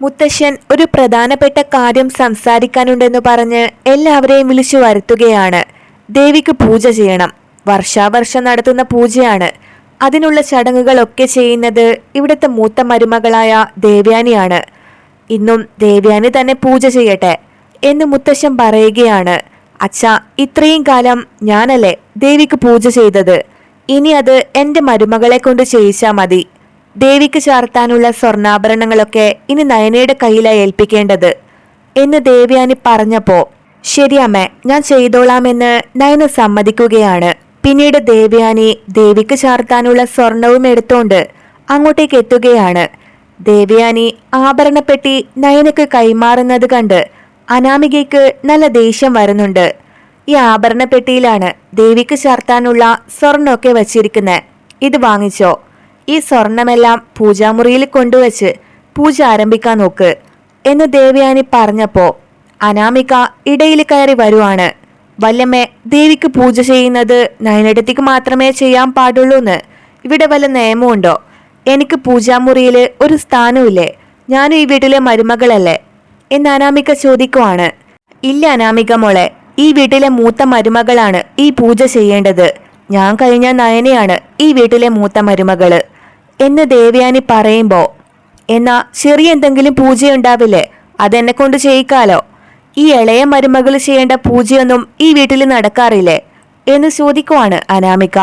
മുത്തശ്ശൻ ഒരു പ്രധാനപ്പെട്ട കാര്യം സംസാരിക്കാനുണ്ടെന്ന് പറഞ്ഞ് എല്ലാവരെയും വിളിച്ചു വരുത്തുകയാണ്. ദേവിക്ക് പൂജ ചെയ്യണം. വർഷാവർഷം നടത്തുന്ന പൂജയാണ്. അതിനുള്ള ചടങ്ങുകളൊക്കെ ചെയ്യുന്നത് ഇവിടുത്തെ മൂത്ത മരുമകളായ ദേവ്യാനിയാണ്. ഇന്നും ദേവ്യാനി തന്നെ പൂജ ചെയ്യട്ടെ എന്ന് മുത്തശ്ശൻ പറയുകയാണ്. അച്ഛ ഇത്രയും കാലം ഞാനല്ലേ ദേവിക്ക് പൂജ ചെയ്തത്? ഇനി അത് എന്റെ മരുമകളെ കൊണ്ട് ചെയ്യിച്ചാൽ മതി. ദേവിക്ക് ചാർത്താനുള്ള സ്വർണാഭരണങ്ങളൊക്കെ ഇനി നയനയുടെ കയ്യിലായി ഏൽപ്പിക്കേണ്ടത്. എന്ന് ദേവയാനി പറഞ്ഞപ്പോ ശരിയമ്മ ഞാൻ ചെയ്തോളാമെന്ന് നയന സമ്മതിക്കുകയാണ്. പിന്നീട് ദേവയാനി ദേവിക്ക് ചാർത്താനുള്ള സ്വർണവും എടുത്തോണ്ട് അങ്ങോട്ടേക്ക് എത്തുകയാണ്. ദേവയാനി ആഭരണപ്പെട്ടി നയനക്ക് കൈമാറുന്നത് കണ്ട് അനാമികയ്ക്ക് നല്ല ദേഷ്യം വരുന്നുണ്ട്. ഈ ആഭരണപ്പെട്ടിയിലാണ് ദേവിക്ക് ചാർത്താനുള്ള സ്വർണമൊക്കെ വച്ചിരിക്കുന്നത് ഇത് വാങ്ങിച്ചോ. ഈ സ്വർണമെല്ലാം പൂജാമുറിയിൽ കൊണ്ടുവച്ച് പൂജ ആരംഭിക്കാൻ നോക്ക് എന്ന് ദേവയാനി പറഞ്ഞപ്പോ അനാമിക ഇടയിൽ കയറി വരുവാണ്. വല്ലമ്മേ ദേവിക്ക് പൂജ ചെയ്യുന്നത് നയനടത്തിക്ക് മാത്രമേ ചെയ്യാൻ പാടുള്ളൂ എന്ന് ഇവിടെ വല്ല നിയമമുണ്ടോ എനിക്ക് പൂജാമുറിയിൽ ഒരു സ്ഥാനമില്ലേ ഞാനും ഈ വീട്ടിലെ മരുമകളല്ലേ? എന്ന് അനാമിക ചോദിക്കുവാണ്. ഇല്ല അനാമിക മോളെ ഈ വീട്ടിലെ മൂത്ത മരുമകളാണ് ഈ പൂജ ചെയ്യേണ്ടത്. ഞാൻ കഴിഞ്ഞ നയനയാണ് ഈ വീട്ടിലെ മൂത്ത മരുമകൾ. എന്ന് ദേവയാനി പറയുമ്പോൾ എന്നാ ചെറിയ എന്തെങ്കിലും പൂജയുണ്ടാവില്ലേ? അതെന്നെ കൊണ്ട് ചെയ്യിക്കാലോ? ഈ ഇളയ മരുമകൾ ചെയ്യേണ്ട പൂജയൊന്നും ഈ വീട്ടിൽ നടക്കാറില്ലേ? എന്ന് ചോദിക്കുവാണ് അനാമിക.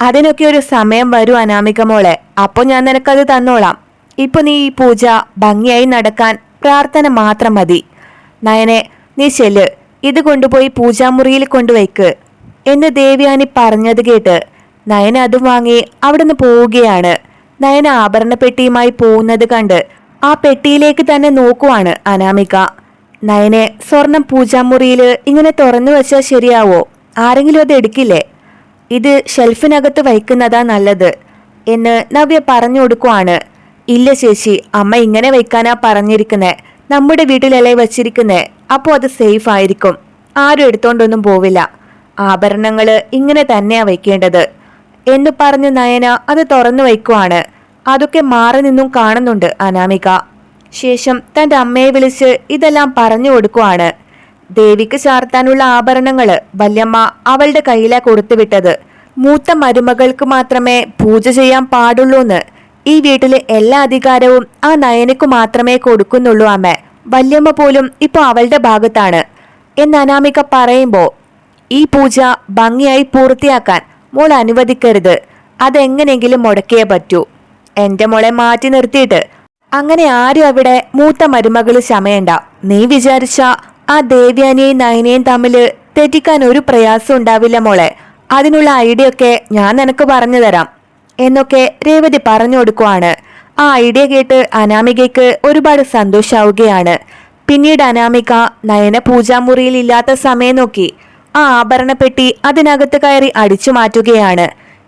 അതിനൊക്കെ ഒരു സമയം വരും അനാമിക മോളെ. അപ്പോൾ ഞാൻ നിനക്കത് തന്നോളാം. ഇപ്പൊ നീ ഈ പൂജ ഭംഗിയായി നടക്കാൻ പ്രാർത്ഥന മാത്രം മതി. നയനെ നീ ചെല്ല്. ഇത് കൊണ്ടുപോയി പൂജാമുറിയിൽ കൊണ്ടുവയ്ക്ക്. എന്ന് ദേവയാനി പറഞ്ഞത് കേട്ട് നയന അതും വാങ്ങി അവിടുന്ന് പോവുകയാണ്. നയന ആഭരണ പെട്ടിയുമായി പോകുന്നത് കണ്ട് ആ പെട്ടിയിലേക്ക് തന്നെ നോക്കുവാണ് അനാമിക. നയനെ സ്വർണം പൂജാമുറിയിൽ ഇങ്ങനെ തുറന്നു വെച്ചാൽ ശരിയാവോ? ആരെങ്കിലും അത് എടുക്കില്ലേ? ഇത് ഷെൽഫിനകത്ത് വയ്ക്കുന്നതാ നല്ലത് എന്ന് നവ്യ പറഞ്ഞു കൊടുക്കുവാണ്. ഇല്ല ചേച്ചി അമ്മ ഇങ്ങനെ വയ്ക്കാനാ പറഞ്ഞിരിക്കുന്നേ. നമ്മുടെ വീട്ടിലല്ലേ വച്ചിരിക്കുന്നേ. അപ്പോൾ അത് സേഫ് ആയിരിക്കും ആരും എടുത്തോണ്ടൊന്നും പോവില്ല. ആഭരണങ്ങൾ ഇങ്ങനെ തന്നെയാ വയ്ക്കേണ്ടത്. എന്ന് പറഞ്ഞ് നയന അത് തുറന്നു വയ്ക്കുവാണ്. അതൊക്കെ മാറി നിന്നും കാണുന്നുണ്ട് അനാമിക. ശേഷം തന്റെ അമ്മയെ വിളിച്ച് ഇതെല്ലാം പറഞ്ഞു കൊടുക്കുവാണ്. ദേവിക്ക് ചാർത്താനുള്ള ആഭരണങ്ങൾ വല്യമ്മ അവളുടെ കയ്യിലാ കൊടുത്തുവിട്ടത്. മൂത്ത മരുമകൾക്ക് മാത്രമേ പൂജ ചെയ്യാൻ പാടുള്ളൂന്ന്. ഈ വീട്ടിലെ എല്ലാ അധികാരവും ആ നയനക്കു മാത്രമേ കൊടുക്കുന്നുള്ളൂ അമ്മ. വല്യമ്മ പോലും ഇപ്പോൾ അവളുടെ ഭാഗത്താണ്. എന്ന് അനാമിക പറയുമ്പോൾ ഈ പൂജ ഭംഗിയായി പൂർത്തിയാക്കാൻ മോൾ അനുവദിക്കരുത്. അതെങ്ങനെയെങ്കിലും മുടക്കിയേ പറ്റൂ. എന്റെ മോളെ മാറ്റി നിർത്തിയിട്ട്. അങ്ങനെ ആരും അവിടെ മൂത്ത മരുമകൾ ശമയണ്ട നീ വിചാരിച്ച ആ ദേവ്യാനിയെയും നയനയും തമ്മിൽ തെറ്റിക്കാൻ ഒരു പ്രയാസം ഉണ്ടാവില്ല മോളെ. അതിനുള്ള ഐഡിയ ഒക്കെ ഞാൻ നിനക്ക് പറഞ്ഞു തരാം. എന്നൊക്കെ രേവതി പറഞ്ഞു കൊടുക്കുവാണ്. ആ ഐഡിയ കേട്ട് അനാമികയ്ക്ക് ഒരുപാട് സന്തോഷാവുകയാണ്. പിന്നീട് അനാമിക നയന പൂജാമുറിയിൽ ഇല്ലാത്ത സമയം നോക്കി. ആ ആഭരണപ്പെട്ടി അതിനകത്ത് കയറി അടിച്ചു മാറ്റുകയാണ്.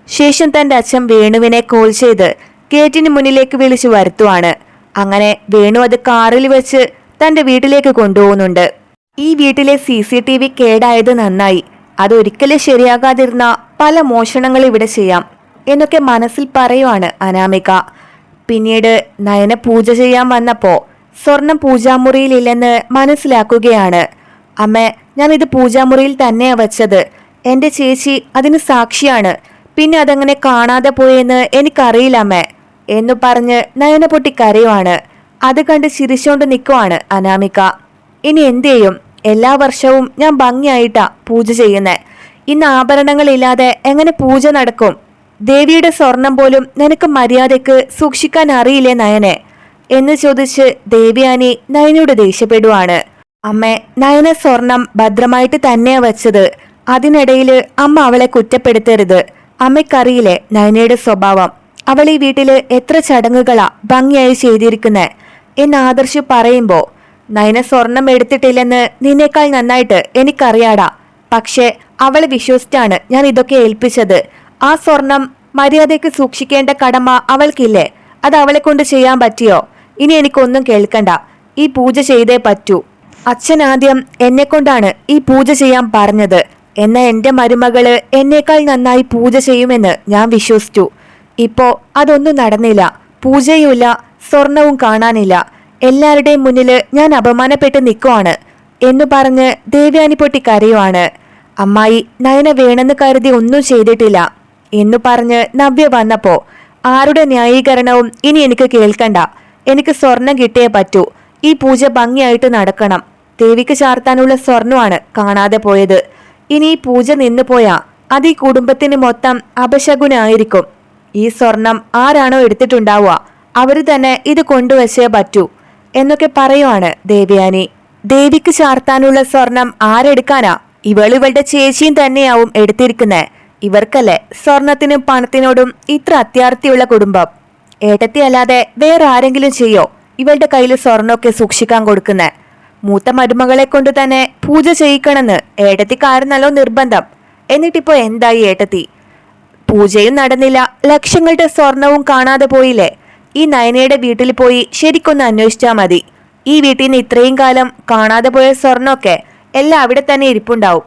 ശേഷം തന്റെ അച്ഛൻ വേണുവിനെ കോൾ ചെയ്ത് ഗേറ്റിന് മുന്നിലേക്ക് വിളിച്ചു വരുത്തുവാണ്. അങ്ങനെ വേണു അത് കാറിൽ വെച്ച് തന്റെ വീട്ടിലേക്ക് കൊണ്ടുപോകുന്നുണ്ട്. ഈ വീട്ടിലെ സി സി ടി വി കേടായത് നന്നായി. അതൊരിക്കലും ശരിയാകാതിരുന്ന പല മോഷണങ്ങൾ ഇവിടെ ചെയ്യാം എന്നൊക്കെ മനസ്സിൽ പറയുവാണ് അനാമിക. പിന്നീട് നയന പൂജ ചെയ്യാൻ വന്നപ്പോ സ്വർണം പൂജാമുറിയിലില്ലെന്ന് മനസ്സിലാക്കുകയാണ്. അമ്മ ഞാൻ ഇത് പൂജാമുറിയിൽ തന്നെയാ വെച്ചത്. എന്റെ ചേച്ചി അതിന് സാക്ഷിയാണ്. പിന്നെ അതങ്ങനെ കാണാതെ പോയെന്ന് എനിക്കറിയില്ലമ്മേ എന്നു പറഞ്ഞ് നയന പൊട്ടി കരയുവാണ്. അത് കണ്ട് ചിരിച്ചോണ്ട് നിൽക്കുവാണ് അനാമിക. ഇനി എന്തു ചെയ്യും? എല്ലാ വർഷവും ഞാൻ ഭംഗിയായിട്ടാ പൂജ ചെയ്യുന്നേ. ഇന്ന് ആഭരണങ്ങളില്ലാതെ എങ്ങനെ പൂജ നടക്കും? ദേവിയുടെ സ്വർണം പോലും നിനക്ക് മര്യാദയ്ക്ക് സൂക്ഷിക്കാൻ അറിയില്ലേ നയനെ? എന്ന് ചോദിച്ച് ദേവിയാനി നയനോട് ദേഷ്യപ്പെടുവാണ്. അമ്മേ നയന സ്വർണം ഭദ്രമായിട്ട് തന്നെയാ വെച്ചത്. അതിനിടയിൽ അമ്മ അവളെ കുറ്റപ്പെടുത്തരുത്. അമ്മയ്ക്കറിയില്ലേ നയനയുടെ സ്വഭാവം? അവൾ ഈ വീട്ടിൽ എത്ര ചടങ്ങുകളാ ഭംഗിയായി ചെയ്തിരിക്കുന്നെ? എന്ന് ആദർശ് പറയുമ്പോ നയന സ്വർണം എടുത്തിട്ടില്ലെന്ന് നിന്നേക്കാൾ നന്നായിട്ട് എനിക്കറിയാടാ. പക്ഷേ അവൾ വിശ്വസിച്ചാണ് ഞാൻ ഇതൊക്കെ ഏൽപ്പിച്ചത്. ആ സ്വർണം മര്യാദയ്ക്ക് സൂക്ഷിക്കേണ്ട കടമ അവൾക്കില്ലേ? അത് അവളെ കൊണ്ട് ചെയ്യാൻ പറ്റിയോ? ഇനി എനിക്കൊന്നും കേൾക്കണ്ട. ഈ പൂജ ചെയ്തേ പറ്റൂ. അച്ഛൻ ആദ്യം എന്നെ കൊണ്ടാണ് ഈ പൂജ ചെയ്യാൻ പറഞ്ഞത്. എന്ന എന്റെ മരുമകൾ എന്നേക്കാൾ നന്നായി പൂജ ചെയ്യുമെന്ന് ഞാൻ വിശ്വസിച്ചു. ഇപ്പോ അതൊന്നും നടന്നില്ല. പൂജയുമില്ല സ്വർണവും കാണാനില്ല. എല്ലാവരുടെയും മുന്നിൽ ഞാൻ അപമാനപ്പെട്ട് നിൽക്കുവാണ് എന്നു പറഞ്ഞ് ദേവ്യാനി പൊട്ടി കരയുവാണ്. അമ്മായി നയന വേണമെന്ന് കരുതി ഒന്നും ചെയ്തിട്ടില്ല എന്നു പറഞ്ഞ് നവ്യ വന്നപ്പോ ആരുടെ ന്യായീകരണവും ഇനി എനിക്ക് കേൾക്കണ്ട. എനിക്ക് സ്വർണം കിട്ടിയേ പറ്റൂ. ഈ പൂജ ഭംഗിയായിട്ട് നടക്കണം. ദേവിക്ക് ചാർത്താനുള്ള സ്വർണമാണ് കാണാതെ പോയത്. ഇനി ഈ പൂജ നിന്നു പോയാ അത് ഈ കുടുംബത്തിന് മൊത്തം അപശകുനായിരിക്കും. ഈ സ്വർണം ആരാണോ എടുത്തിട്ടുണ്ടാവുക അവർ തന്നെ ഇത് കൊണ്ടുവച്ചേ പറ്റൂ എന്നൊക്കെ പറയുവാണ് ദേവയാനി. ദേവിക്ക് ചാർത്താനുള്ള സ്വർണം ആരെടുക്കാനാ? ഇവൾ ഇവളുടെ ചേച്ചിയും തന്നെയാവും എടുത്തിരിക്കുന്നേ. ഇവർക്കല്ലേ സ്വർണത്തിനും പണത്തിനോടും ഇത്ര അത്യാർത്തിയുള്ള കുടുംബം. ഏട്ടത്തി അല്ലാതെ വേറെ ആരെങ്കിലും ചെയ്യോ? ഇവളുടെ കയ്യിൽ സ്വർണമൊക്കെ സൂക്ഷിക്കാൻ കൊടുക്കുന്നത് മൂത്ത മരുമകളെ കൊണ്ട് തന്നെ പൂജ ചെയ്യിക്കണമെന്ന് ഏട്ടത്തിക്കാരനല്ലോ നിർബന്ധം. എന്നിട്ടിപ്പോ എന്തായി ഏട്ടത്തി? പൂജയും നടന്നില്ല. ലക്ഷങ്ങളുടെ സ്വർണവും കാണാതെ പോയില്ലേ? ഈ നയനയുടെ വീട്ടിൽ പോയി ശരിക്കൊന്ന് അന്വേഷിച്ചാൽ മതി. ഈ വീട്ടിൽ നിന്ന് ഇത്രയും കാലം കാണാതെ പോയ സ്വർണമൊക്കെ എല്ലാം അവിടെ തന്നെ ഇരിപ്പുണ്ടാവും.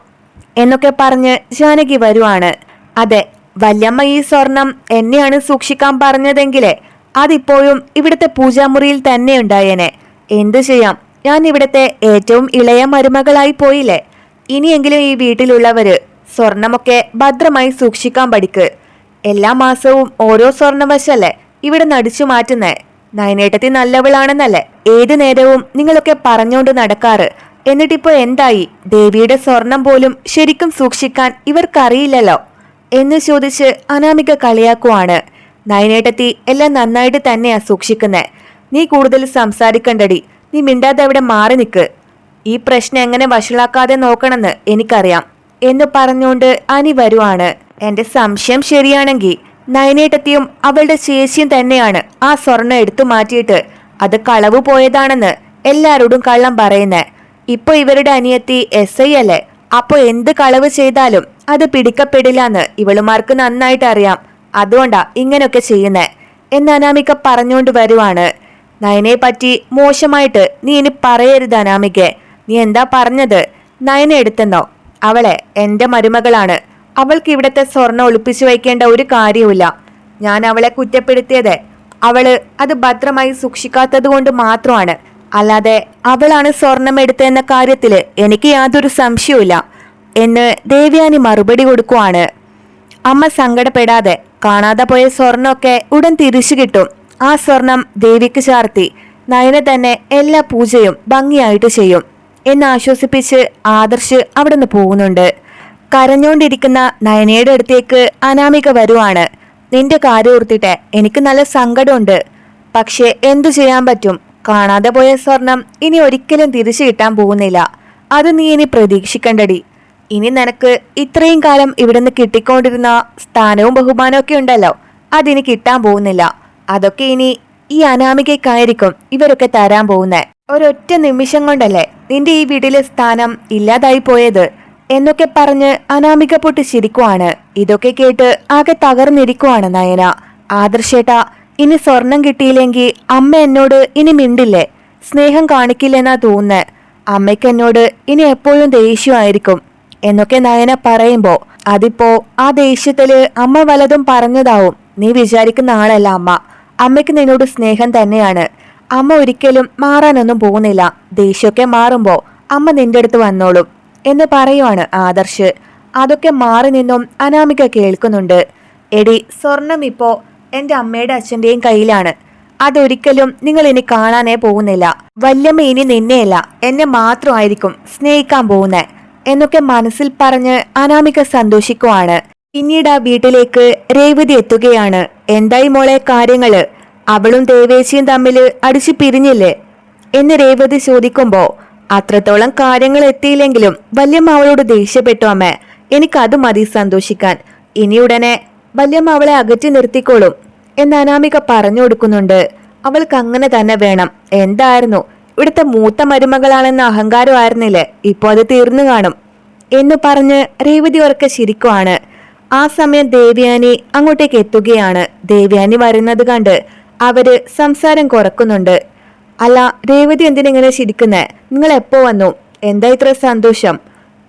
എന്നൊക്കെ പറഞ്ഞ് ജാനകി വരുവാണ്. അതെ വല്യമ്മ ഈ സ്വർണം എന്നെയാണ് സൂക്ഷിക്കാൻ പറഞ്ഞതെങ്കിലേ അതിപ്പോഴും ഇവിടുത്തെ പൂജാമുറിയിൽ തന്നെ ഉണ്ടായേനെ എന്തു ചെയ്യാം? ഞാൻ ഇവിടുത്തെ ഏറ്റവും ഇളയ മരുമകളായി പോയില്ലേ? ഇനിയെങ്കിലും ഈ വീട്ടിലുള്ളവര് സ്വർണമൊക്കെ ഭദ്രമായി സൂക്ഷിക്കാൻ പഠിക്ക്. എല്ലാ മാസവും ഓരോ സ്വർണവശല്ലേ ഇവിടെ നടിച്ചു മാറ്റുന്നേ? നയനേട്ടത്തി നല്ലവളാണെന്നല്ലേ? ഏതു നേരവും നിങ്ങളൊക്കെ പറഞ്ഞുകൊണ്ട് നടക്കാറ്. എന്നിട്ടിപ്പോ എന്തായി? ദേവിയുടെ സ്വർണം പോലും ശരിക്കും സൂക്ഷിക്കാൻ ഇവർക്കറിയില്ലല്ലോ. എന്ന് ചോദിച്ച് അനാമിക കളിയാക്കുവാണ്. നയനേട്ടത്തി എല്ലാം നന്നായിട്ട് തന്നെയാ സൂക്ഷിക്കുന്നേ. നീ കൂടുതൽ സംസാരിക്കണ്ടടി. നീ മിണ്ടാതെ അവിടെ മാറി നിൽക്ക് ഈ പ്രശ്നം എങ്ങനെ വഷളാക്കാതെ നോക്കണമെന്ന് എനിക്കറിയാം. എന്ന് പറഞ്ഞുകൊണ്ട് അനി വരുവാണ്. എന്റെ സംശയം ശരിയാണെങ്കിൽ നയനേട്ടത്തിയും അവളുടെ ചേച്ചിയും തന്നെയാണ് ആ സ്വർണം എടുത്തു മാറ്റിയിട്ട് അത് കളവ് പോയതാണെന്ന് എല്ലാരോടും കള്ളം പറയുന്നേ. ഇപ്പൊ ഇവരുടെ അനിയത്തി എസ് ഐ അല്ലേ? അപ്പൊ എന്ത് കളവ് ചെയ്താലും അത് പിടിക്കപ്പെടില്ലാന്ന് ഇവളുമാർക്ക് നന്നായിട്ട് അറിയാം. അതുകൊണ്ടാ ഇങ്ങനെയൊക്കെ ചെയ്യുന്നേ. എന്ന് അനാമിക പറഞ്ഞുകൊണ്ട് വരുവാണ്. നയനെ പറ്റി മോശമായിട്ട് നീ ഇനി പറയരുത് അനാമികെ. നീ എന്താ പറഞ്ഞത്? നയന എടുത്തെന്നോ? അവളെ എന്റെ മരുമകളാണ്. അവൾക്ക് ഇവിടത്തെ സ്വർണം ഒളിപ്പിച്ചു വയ്ക്കേണ്ട ഒരു കാര്യവുമില്ല. ഞാൻ അവളെ കുറ്റപ്പെടുത്തിയത്. അവൾ അത് ഭദ്രമായി സൂക്ഷിക്കാത്തത് കൊണ്ട് മാത്രമാണ്. അല്ലാതെ അവളാണ് സ്വർണം എടുത്തതെന്ന കാര്യത്തിൽ എനിക്ക് യാതൊരു സംശയവുമില്ല. എന്ന് ദേവ്യാനി മറുപടി കൊടുക്കുവാണ്. അമ്മ സങ്കടപ്പെടാതെ കാണാതെ പോയ സ്വർണമൊക്കെ ഉടൻ തിരിച്ചു കിട്ടും. ആ സ്വർണം ദേവിക്ക് ചാർത്തി. നയന തന്നെ എല്ലാ പൂജയും ഭംഗിയായിട്ട് ചെയ്യും. എന്ന് ആശ്വസിപ്പിച്ച് ആദർശ് അവിടെ നിന്ന് പോകുന്നുണ്ട്. കരഞ്ഞുകൊണ്ടിരിക്കുന്ന നയനയുടെ അടുത്തേക്ക് അനാമിക വരുവാണ്. നിന്റെ കാര്യം ഓർത്തിട്ടെ എനിക്ക് നല്ല സങ്കടമുണ്ട്. പക്ഷെ എന്തു ചെയ്യാൻ പറ്റും? കാണാതെ പോയ സ്വർണം ഇനി ഒരിക്കലും തിരിച്ചു കിട്ടാൻ പോകുന്നില്ല. അത് നീ ഇനി പ്രതീക്ഷിക്കണ്ടടി. ഇനി നിനക്ക് ഇത്രയും കാലം ഇവിടുന്ന് കിട്ടിക്കൊണ്ടിരുന്ന സ്ഥാനവും ബഹുമാനവും ഒക്കെ ഉണ്ടല്ലോ. അതിനി കിട്ടാൻ പോകുന്നില്ല. അതൊക്കെ ഇനി ഈ അനാമികയ്ക്കായിരിക്കും ഇവരൊക്കെ തരാൻ പോകുന്നത് ഒരൊറ്റ നിമിഷം കൊണ്ടല്ലേ നിന്റെ ഈ വീട്ടിലെ സ്ഥാനം ഇല്ലാതായി പോയത് എന്നൊക്കെ പറഞ്ഞ് അനാമിക പൊട്ടി ചിരിക്കുവാണ്. ഇതൊക്കെ കേട്ട് ആകെ തകർന്നിരിക്കുവാണ് നയന. ആദർശേട്ട ഇനി സ്വർണം കിട്ടിയില്ലെങ്കിൽ അമ്മ എന്നോട് ഇനി മിണ്ടില്ലേ? സ്നേഹം കാണിക്കില്ലെന്നാ തോന്നുന്നേ. അമ്മയ്ക്ക് എന്നോട് ഇനി എപ്പോഴും ദേഷ്യമായിരിക്കും. എന്നൊക്കെ നയന പറയുമ്പോ അതിപ്പോ ആ ദേഷ്യത്തിൽ അമ്മ വലതും പറഞ്ഞതാവും. നീ വിചാരിക്കുന്ന ആളല്ല അമ്മ. അമ്മയ്ക്ക് നിന്നോട് സ്നേഹം തന്നെയാണ്. അമ്മ ഒരിക്കലും മാറാനൊന്നും പോകുന്നില്ല. ദേഷ്യമൊക്കെ മാറുമ്പോ അമ്മ നിന്റെ അടുത്ത് വന്നോളും എന്ന് പറയുവാണ് ആദർശ്. അതൊക്കെ മാറി നിന്നും അനാമിക കേൾക്കുന്നുണ്ട്. എടി സ്വർണം ഇപ്പോ എന്റെ അമ്മയുടെ അച്ഛന്റെയും കയ്യിലാണ്. അതൊരിക്കലും നിങ്ങൾ ഇനി കാണാനേ പോകുന്നില്ല. വല്യമ്മ ഇനി നിന്നെയല്ല. എന്നെ മാത്രമായിരിക്കും സ്നേഹിക്കാൻ പോകുന്നേ. എന്നൊക്കെ മനസ്സിൽ പറഞ്ഞ് അനാമിക സന്തോഷിക്കുവാണ്. പിന്നീട് ആ വീട്ടിലേക്ക് രേവതി എത്തുകയാണ്. എന്തായി മോളെ കാര്യങ്ങൾ? അവളും ദേവേശിയും തമ്മിൽ അടിച്ചു പിരിഞ്ഞില്ലേ? എന്ന് രേവതി ചോദിക്കുമ്പോ അത്രത്തോളം കാര്യങ്ങൾ എത്തിയില്ലെങ്കിലും വല്യമ്മ അവളോട് ദേഷ്യപ്പെട്ടു അമ്മ. എനിക്കത് മതി സന്തോഷിക്കാൻ. ഇനി ഉടനെ വല്യമ്മ അവളെ അകറ്റി നിർത്തിക്കോളും എന്ന് അനാമിക പറഞ്ഞു കൊടുക്കുന്നുണ്ട്. അവൾക്ക് അങ്ങനെ തന്നെ വേണം. എന്തായിരുന്നു? ഇവിടുത്തെ മൂത്ത മരുമകളാണെന്ന അഹങ്കാരമായിരുന്നില്ലേ ഇപ്പോൾ അത് തീർന്നു കാണും. എന്ന് പറഞ്ഞ് രേവതി ഉറക്കെ ചിരിക്കുവാണ്. ആ സമയം ദേവ്യാനി അങ്ങോട്ടേക്ക് എത്തുകയാണ്. ദേവ്യാനി വരുന്നത് കണ്ട് അവർ സംസാരം കുറക്കുന്നുണ്ട്. അല്ല രേവതി എന്തിനിങ്ങനെ ചിരിക്കുന്നേ? നിങ്ങൾ എപ്പോ വന്നു? എന്താ ഇത്ര സന്തോഷം?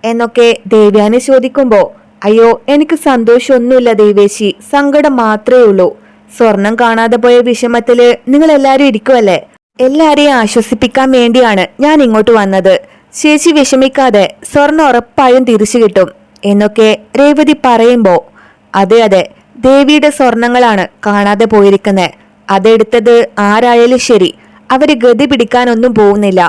എന്നൊക്കെ ദേവ്യാനി ചോദിക്കുമ്പോൾ അയ്യോ എനിക്ക് സന്തോഷമൊന്നുമില്ല ദേവേശി. സങ്കടം മാത്രമേ ഉള്ളൂ. സ്വർണം കാണാതെ പോയ വിഷമത്തിൽ നിങ്ങൾ എല്ലാരും ഇരിക്കുമല്ലേ എല്ലാരെയും ആശ്വസിപ്പിക്കാൻ വേണ്ടിയാണ് ഞാൻ ഇങ്ങോട്ട് വന്നത്. ചേച്ചി വിഷമിക്കാതെ സ്വർണ ഉറപ്പായും തിരിച്ചു കിട്ടും എന്നൊക്കെ രേവതി പറയുമ്പോ അതെ അതെ ദേവിയുടെ സ്വർണങ്ങളാണ് കാണാതെ പോയിരിക്കുന്നത് അതെടുത്തത് ആരായാലും ശരി അവർ ഗതി പിടിക്കാനൊന്നും പോകുന്നില്ല.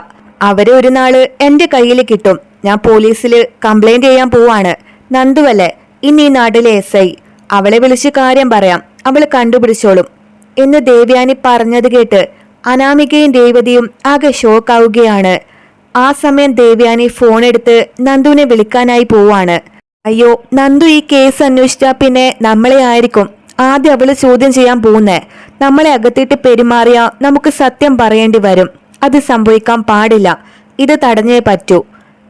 അവരെ ഒരു നാൾ എന്റെ കയ്യിൽ കിട്ടും. ഞാൻ പോലീസിൽ കംപ്ലൈന്റ് ചെയ്യാൻ പോവാണ്. നന്ദുവല്ലേ ഇനി ഈ നാട്ടിലെ എസ് ഐ. അവളെ വിളിച്ച് കാര്യം പറയാം. അവൾ കണ്ടുപിടിച്ചോളും. എന്ന് ദേവ്യാനി പറഞ്ഞത് കേട്ട് അനാമികയും രേവതിയും ആകെ ഷോക്കാവുകയാണ്. ആ സമയം ദേവ്യാനി ഫോണെടുത്ത് നന്ദുവിനെ വിളിക്കാനായി പോവാണ്. അയ്യോ നന്ദു ഈ കേസ് അന്വേഷിച്ചാൽ പിന്നെ നമ്മളെ ആയിരിക്കും. ആദ്യം അവൾ ചോദ്യം ചെയ്യാൻ പോകുന്നേ നമ്മളെ അകത്തിട്ട് പെരുമാറിയ നമുക്ക് സത്യം പറയേണ്ടി വരും. അത് സംഭവിക്കാൻ പാടില്ല. ഇത് തടഞ്ഞേ പറ്റൂ.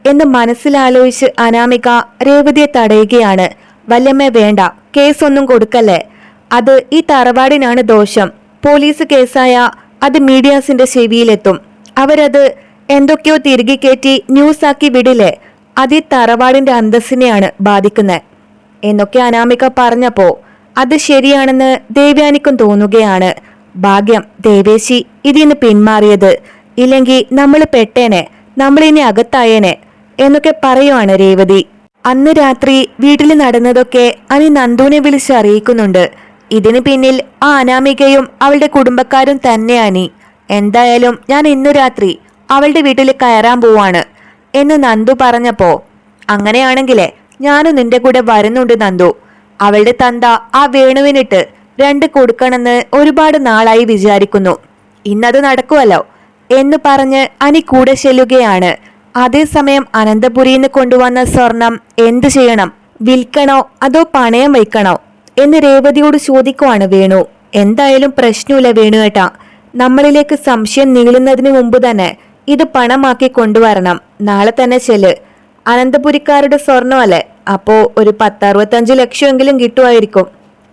എന്ന് മനസ്സിലാലോചിച്ച് അനാമിക രേവതിയെ തടയുകയാണ്. വല്ലമ്മേ വേണ്ട കേസൊന്നും കൊടുക്കല്ലേ? അത് ഈ തറവാടിനാണ് ദോഷം. പോലീസ് കേസായ അത് മീഡിയാസിന്റെ ചെവിയിലെത്തും. അവരത് എന്തൊക്കെയോ തിരികെ കയറ്റി ന്യൂസാക്കി വിടില്ലേ? അതി തറവാടിന്റെ അന്തസ്സിനെയാണ് ബാധിക്കുന്നത് എന്നൊക്കെ അനാമിക പറഞ്ഞപ്പോ അത് ശരിയാണെന്ന് ദേവ്യാനിക്കും തോന്നുകയാണ്. ഭാഗ്യം ദേവേശി ഇതിന്ന് പിന്മാറിയത്. ഇല്ലെങ്കിൽ നമ്മൾ പെട്ടേനെ നമ്മളിനി അകത്തായേനെ എന്നൊക്കെ പറയുവാണ് രേവതി. അന്ന് രാത്രി വീട്ടിൽ നടന്നതൊക്കെ അനി നന്ദുവിനെ വിളിച്ച് അറിയിക്കുന്നുണ്ട്. ഇതിന് പിന്നിൽ ആ അനാമികയും അവളുടെ കുടുംബക്കാരും തന്നെയാണ് എന്തായാലും ഞാൻ ഇന്നു രാത്രി അവളുടെ വീട്ടിൽ കയറാൻ പോവാണ് എന്ന് നന്ദു പറഞ്ഞപ്പോ അങ്ങനെയാണെങ്കിലേ ഞാനും നിന്റെ കൂടെ വരുന്നുണ്ട് നന്ദു. അവളുടെ തന്ത ആ വേണുവിനിട്ട് രണ്ട് കൊടുക്കണമെന്ന് ഒരുപാട് നാളായി വിചാരിക്കുന്നു. ഇന്നത് നടക്കുമല്ലോ എന്ന് പറഞ്ഞ് അനി കൂടെ ചെല്ലുകയാണ്. അതേസമയം അനന്തപുരിയിൽ നിന്ന് കൊണ്ടുവന്ന സ്വർണം എന്തു ചെയ്യണം? വിൽക്കണോ അതോ പണയം വയ്ക്കണോ? എന്ന് രേവതിയോട് ചോദിക്കുവാണ് വേണു. എന്തായാലും പ്രശ്നമില്ല വേണു ഏട്ടാ. നമ്മളിലേക്ക് സംശയം നീളുന്നതിന് മുമ്പ് തന്നെ ഇത് പണമാക്കി കൊണ്ടുവരണം. നാളെ തന്നെ ചെല്ല്. അനന്തപുരിക്കാരുടെ സ്വർണമല്ലേ അപ്പോ ഒരു പത്തറുപത്തഞ്ച് ലക്ഷമെങ്കിലും കിട്ടുമായിരിക്കും.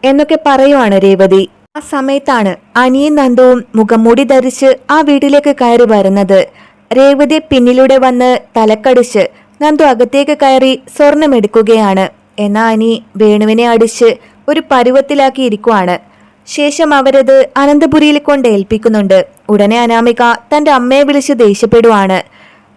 എന്നൊക്കെ പറയുവാണ് രേവതി. ആ സമയത്താണ് അനിയും നന്ദുവും മുഖംമൂടി ധരിച്ച് ആ വീട്ടിലേക്ക് കയറി വരുന്നത്. രേവതി പിന്നിലൂടെ വന്ന് തലക്കടിച്ച് നന്ദു അകത്തേക്ക് കയറി സ്വർണം എടുക്കുകയാണ്. എന്നാ അനി വേണുവിനെ അടിച്ച് ഒരു പരുവത്തിലാക്കിയിരിക്കുവാണ്. ശേഷം അവരത് അനന്തപുരിയിൽ കൊണ്ട് ഏൽപ്പിക്കുന്നുണ്ട്. ഉടനെ അനാമിക തന്റെ അമ്മയെ വിളിച്ച് ദേഷ്യപ്പെടുവാണ്.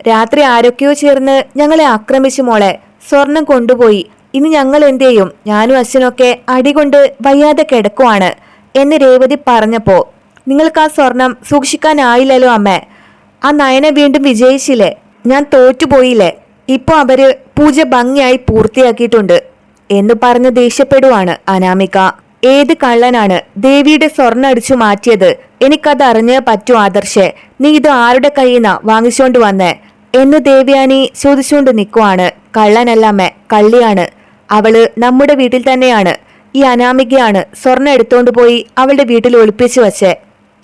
രാത്രി ആരൊക്കെയോ ചേർന്ന് ഞങ്ങളെ ആക്രമിച്ചു മോളെ. സ്വർണം കൊണ്ടുപോയി. ഇനി ഞങ്ങൾ എന്ത് ചെയ്യും? ഞാനും അച്ഛനൊക്കെ അടികൊണ്ട് വയ്യാതെ കിടക്കുവാണ്. എന്ന് രേവതി പറഞ്ഞപ്പോ നിങ്ങൾക്ക് ആ സ്വർണം സൂക്ഷിക്കാനായില്ലല്ലോ അമ്മ. ആ നയനെ വീണ്ടും വിജയിച്ചില്ലേ? ഞാൻ തോറ്റുപോയില്ലേ? ഇപ്പോൾ അവർ പൂജ ഭംഗിയായി പൂർത്തിയാക്കിയിട്ടുണ്ട്. എന്ന് പറഞ്ഞ് ദേഷ്യപ്പെടുവാണ് അനാമിക. ഏത് കള്ളനാണ് ദേവിയുടെ സ്വർണ അടിച്ചു മാറ്റിയത്? എനിക്കത് അറിഞ്ഞേ പറ്റൂ ആദർശേ. നീ ഇത് ആരുടെ കയ്യിൽ നിന്നാ വാങ്ങിച്ചോണ്ട് വന്നേ? എന്ന് ദേവ്യാനി ചോദിച്ചുകൊണ്ട് നിൽക്കുവാണ് കള്ളനല്ലമ്മേ കള്ളിയാണ്. അവൾ നമ്മുടെ വീട്ടിൽ തന്നെയാണ്. ഈ അനാമികയാണ് സ്വർണ എടുത്തോണ്ട് പോയി അവളുടെ വീട്ടിൽ ഒളിപ്പിച്ചു വച്ചേ.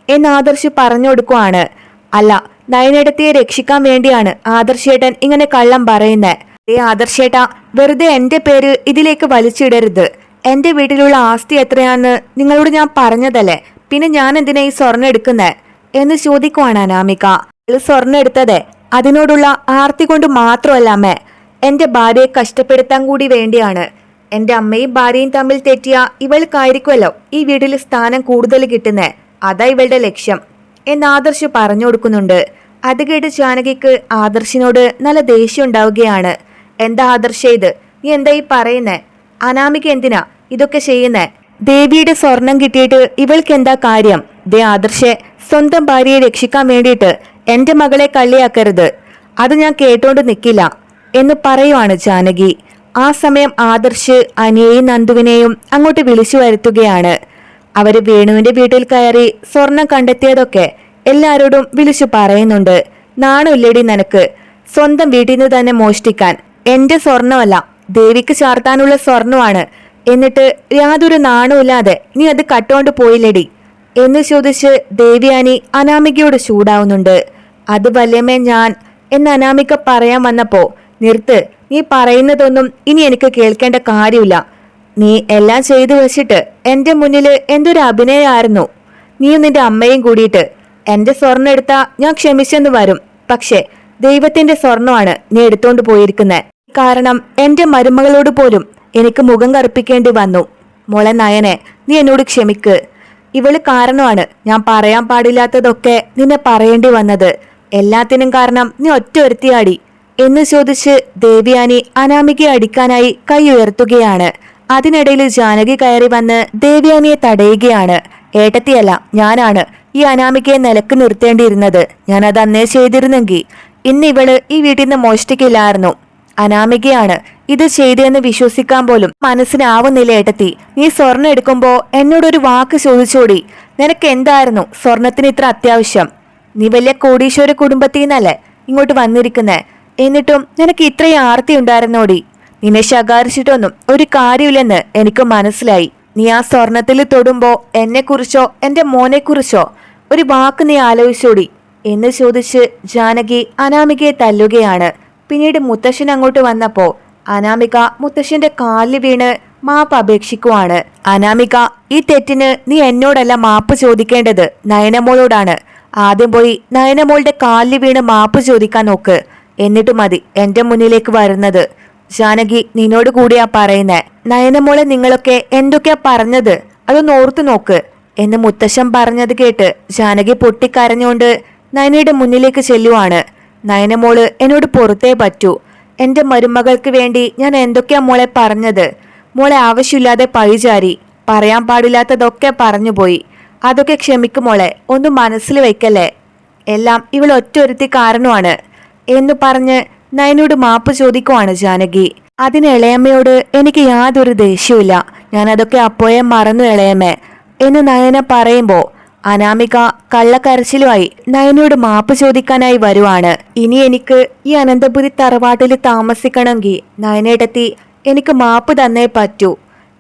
എന്ന് ആദർശ് പറഞ്ഞു കൊടുക്കുവാണ്. അല്ല നയനെടുത്തിയെ രക്ഷിക്കാൻ വേണ്ടിയാണ് ആദർശേട്ടൻ ഇങ്ങനെ കള്ളം പറയുന്നേ. ഏ ആദർശേട്ടാ വെറുതെ എന്റെ പേര് ഇതിലേക്ക് വലിച്ചിടരുത്. എന്റെ വീട്ടിലുള്ള ആസ്തി എത്രയാണെന്ന് നിങ്ങളോട് ഞാൻ പറഞ്ഞതല്ലേ? പിന്നെ ഞാൻ എന്തിനാ ഈ സ്വർണം എടുക്കുന്നേ? എന്ന് ചോദിക്കുവാണ് അനാമിക. സ്വർണം എടുത്തതേ. അതിനോടുള്ള ആർത്തി കൊണ്ട് മാത്രമല്ല അമ്മേ. എന്റെ ഭാര്യയെ കഷ്ടപ്പെടുത്താൻ കൂടി വേണ്ടിയാണ്. എന്റെ അമ്മയും ഭാര്യയും തമ്മിൽ തെറ്റിയ ഇവൾക്കായിരിക്കുമല്ലോ ഈ വീട്ടിൽ സ്ഥാനം കൂടുതൽ കിട്ടുന്നേ. അതാ ഇവളുടെ ലക്ഷ്യം. എന്ന് ആദർശ് പറഞ്ഞു കൊടുക്കുന്നുണ്ട്. അത് കേട്ട് ജാനകിക്ക് ആദർശിനോട് നല്ല ദേഷ്യം ഉണ്ടാവുകയാണ്. എന്താ ആദർശ ഇത് നീ എന്താ ഈ പറയുന്നേ? അനാമിക എന്തിനാ ഇതൊക്കെ ചെയ്യുന്നേ? ദേവിയുടെ സ്വർണം കിട്ടിയിട്ട് ഇവൾക്ക് എന്താ കാര്യം? ദേ ആദർശെ സ്വന്തം ഭാര്യയെ രക്ഷിക്കാൻ വേണ്ടിയിട്ട് എന്റെ മകളെ കള്ളിയാക്കരുത്. അത് ഞാൻ കേട്ടോണ്ട് നിൽക്കില്ല എന്ന് പറയുവാണ് ജാനകി. ആ സമയം ആദർശ് അനിയെയും നന്ദുവിനെയും അങ്ങോട്ട് വിളിച്ചു വരുത്തുകയാണ്. അവർ വേണുവിന്റെ വീട്ടിൽ കയറി സ്വർണം കണ്ടെത്തിയതൊക്കെ എല്ലാരോടും വിളിച്ചു പറയുന്നുണ്ട്. നാണമില്ലടി നിനക്ക്. സ്വന്തം വീട്ടിൽ നിന്ന് തന്നെ മോഷ്ടിക്കാൻ. എന്റെ സ്വർണമല്ല ദേവിക്ക് ചാർത്താനുള്ള സ്വർണമാണ്. എന്നിട്ട് യാതൊരു നാണമില്ലാതെ നീ അത് കട്ടോണ്ട് പോയില്ലടി എന്ന് ചോദിച്ച് ദേവിയാനി അനാമികയോട് ചൂടാവുന്നുണ്ട്. അത് വല്യമ്മേ ഞാൻ എന്ന് അനാമിക പറയാൻ വന്നപ്പോ നിർത്ത് നീ പറയുന്നതൊന്നും ഇനി എനിക്ക് കേൾക്കേണ്ട കാര്യമില്ല. നീ എല്ലാം ചെയ്തു വെച്ചിട്ട് എന്റെ മുന്നിൽ എന്തൊരു അഭിനയമായിരുന്നു നീയും നിന്റെ അമ്മയും കൂടിയിട്ട് എന്റെ സ്വർണം എടുത്താ ഞാൻ ക്ഷമിച്ചെന്ന് വരും. പക്ഷേ ദൈവത്തിന്റെ സ്വർണമാണ് നീ എടുത്തോണ്ട് പോയിരിക്കുന്നത് കാരണം എന്റെ മരുമകളോട് പോലും എനിക്ക് മുഖം കറുപ്പിക്കേണ്ടി വന്നു. മോളെ നയനെ നീ എന്നോട് ക്ഷമിക്ക്. ഇവൾ കാരണമാണ് ഞാൻ പറയാൻ പാടില്ലാത്തതൊക്കെ നിന്നെ പറയേണ്ടി വന്നത്. എല്ലാത്തിനും കാരണം നീ ഒറ്റ ഒരുത്തിയാടി എന്ന് ചോദിച്ച് ദേവിയാനി അനാമികയെ അടിക്കാനായി കൈ ഉയർത്തുകയാണ്. അതിനിടയിൽ ജാനകി കയറി വന്ന് ദേവ്യാനിയെ തടയുകയാണ്. ഏട്ടത്തിയല്ല ഞാനാണ് ഈ അനാമികയെ നിലയ്ക്ക് നിർത്തേണ്ടിയിരുന്നത്. ഞാൻ അത് അന്നേ ചെയ്തിരുന്നെങ്കിൽ ഇന്ന് ഇവൾ ഈ വീട്ടിൽ നിന്ന് മോഷ്ടിക്കില്ലായിരുന്നു. അനാമികയാണ്. ഇത് ചെയ്തതെന്ന് വിശ്വസിക്കാൻ പോലും മനസ്സിനാവുന്നില്ല ഏട്ടത്തി. നീ സ്വർണം എടുക്കുമ്പോ എന്നോടൊരു വാക്ക് ചോദിച്ചോടി. നിനക്ക് എന്തായിരുന്നു സ്വർണത്തിന് ഇത്ര അത്യാവശ്യം? നീ വലിയ കോടീശ്വര കുടുംബത്തിൽ നിന്നല്ലേ ഇങ്ങോട്ട് വന്നിരിക്കുന്നേ? എന്നിട്ടും നിനക്ക് ഇത്രയും ആർത്തി ഉണ്ടായിരുന്നോടി? നിന്നെ ശകാരിച്ചിട്ടൊന്നും ഒരു കാര്യമില്ലെന്ന് എനിക്ക് മനസ്സിലായി. നീ ആ സ്വർണത്തിൽ തൊടുമ്പോ എന്നെക്കുറിച്ചോ എന്റെ മോനെക്കുറിച്ചോ ഒരു വാക്ക് നീ ആലോചിച്ചോടി. എന്ന് ചോദിച്ച് ജാനകി അനാമികയെ തല്ലുകയാണ്. പിന്നീട് മുത്തശ്ശൻ അങ്ങോട്ട് വന്നപ്പോ അനാമിക മുത്തശ്ശന്റെ കാലിൽ വീണ് മാപ്പ് അപേക്ഷിക്കുവാണ്. അനാമിക ഈ തെറ്റിന് നീ എന്നോടല്ല മാപ്പ് ചോദിക്കേണ്ടത്. നയനമോളോടാണ്. ആദ്യം പോയി നയനമോളുടെ കാലിൽ വീണ് മാപ്പ് ചോദിക്കാൻ നോക്ക്. എന്നിട്ട് മതി എന്റെ മുന്നിലേക്ക് വരുന്നത്. ജാനകി നിന്നോട് കൂടിയാ പറയുന്നേ. നയനമോളെ നിങ്ങളൊക്കെ എന്തൊക്കെയാ പറഞ്ഞത്? അതൊന്ന് ഓർത്തു നോക്ക്. എന്ന് മുത്തശ്ശൻ പറഞ്ഞത് കേട്ട് ജാനകി പൊട്ടിക്കരഞ്ഞുകൊണ്ട് നയനയുടെ മുന്നിലേക്ക് ചെല്ലുവാണ്. നയനമോൾ എന്നോട് പുറത്തേ പറ്റൂ. എന്റെ മരുമകൾക്ക് വേണ്ടി ഞാൻ എന്തൊക്കെയാ മോളെ പറഞ്ഞത്? മോളെ ആവശ്യമില്ലാതെ പഴിചാരി. പറയാൻ പാടില്ലാത്തതൊക്കെ പറഞ്ഞുപോയി. അതൊക്കെ ക്ഷമിക്കും മോളെ ഒന്ന് മനസ്സിൽ വയ്ക്കല്ലേ? എല്ലാം ഇവൾ ഒറ്റൊരുത്തി കാരണമാണ്. എന്ന് പറഞ്ഞ് നയനോട് മാപ്പ് ചോദിക്കുവാണ് ജാനകി. അതിന് ഇളയമ്മയോട് എനിക്ക് യാതൊരു ദേഷ്യമില്ല ഞാൻ അതൊക്കെ അപ്പോഴേ മറന്നു ഇളയമ്മേ എന്ന് നയന പറയുമ്പോ അനാമിക കള്ളക്കരച്ചിലുമായി നയനോട് മാപ്പ് ചോദിക്കാനായി വരുവാണ്. ഇനി എനിക്ക് ഈ അനന്തപുരി തറവാട്ടിൽ താമസിക്കണമെങ്കിൽ നയനേട്ടത്തി എനിക്ക് മാപ്പ് തന്നേ പറ്റൂ.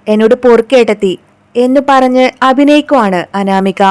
എന്നോട് പൊറുക്കേട്ടത്തി എന്ന് പറഞ്ഞ് അഭിനയിക്കുവാണ് അനാമിക.